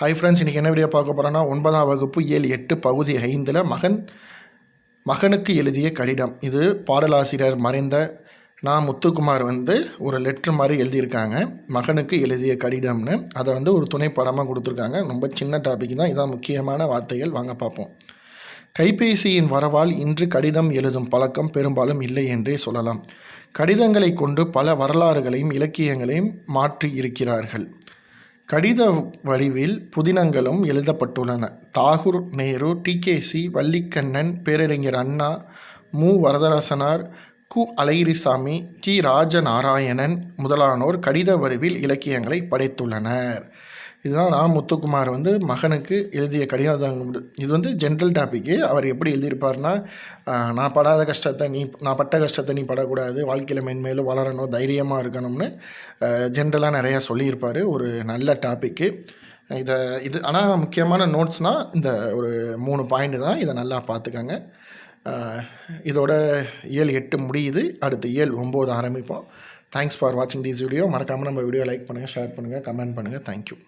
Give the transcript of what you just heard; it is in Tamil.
ஹை ஃப்ரெண்ட்ஸ் இன்றைக்கி என்ன வீடியோ பார்க்க போகிறோன்னா ஒன்பதாம் வகுப்பு ஏழு எட்டு பகுதி ஐந்தில் மகன் மகனுக்கு எழுதிய கடிதம். இது பாடலாசிரியர் மறைந்த நான் முத்துக்குமார் வந்து ஒரு லெட்ரு மாதிரி எழுதியிருக்காங்க. மகனுக்கு எழுதிய கடிதம்னு. அதை வந்து ஒரு துணை படமாக கொடுத்துருக்காங்க. ரொம்ப சின்ன டாபிக் தான். இதான் முக்கியமான வார்த்தைகள். வாங்க பார்ப்போம். கைபேசியின் வரவால் இன்று கடிதம் எழுதும் பழக்கம் பெரும்பாலும் இல்லை என்றே சொல்லலாம். கடிதங்களை கொண்டு பல வரலாறுகளையும் இலக்கியங்களையும் மாற்றி இருக்கிறார்கள். கடித வடிவில் புதினங்களும் எழுதப்பட்டுள்ளன. தாகூர் நேரு டிகேசி வள்ளிக்கண்ணன் பேரறிஞர் அண்ணா மு. வரதராசனார் கு. அழகிரிசாமி கி. ராஜநாராயணன் முதலானோர் கடித வடிவில் இலக்கியங்களை படைத்துள்ளனர். இதுதான் நான் முத்துக்குமார் வந்து மகனுக்கு எழுதிய கடிதம் இது வந்து ஜென்ரல் டாப்பிக்கு அவர் எப்படி எழுதியிருப்பார்னா நான் படாத கஷ்டத்தை நீ நான் பட்ட கஷ்டத்தை நீ படக்கூடாது. வாழ்க்கையில் மென்மேலும் வளரணும் தைரியமாக இருக்கணும்னு ஜென்ரலாக நிறையா சொல்லியிருப்பார். ஒரு நல்ல டாப்பிக்கு இதை இது ஆனால் முக்கியமான நோட்ஸ்னால் இந்த ஒரு மூணு பாயிண்ட் தான். இதை நல்லா பார்த்துக்கங்க. இதோட ஏழு எட்டு முடியுது. அடுத்து ஏழு ஒம்பது ஆரம்பிப்போம். தேங்க்ஸ் ஃபார் வாட்சிங் திஸ் வீடியோ மறக்காமல் நம்ம வீடியோ லைக் பண்ணுங்கள் ஷேர் பண்ணுங்கள் கமெண்ட் பண்ணுங்கள் தேங்க்யூ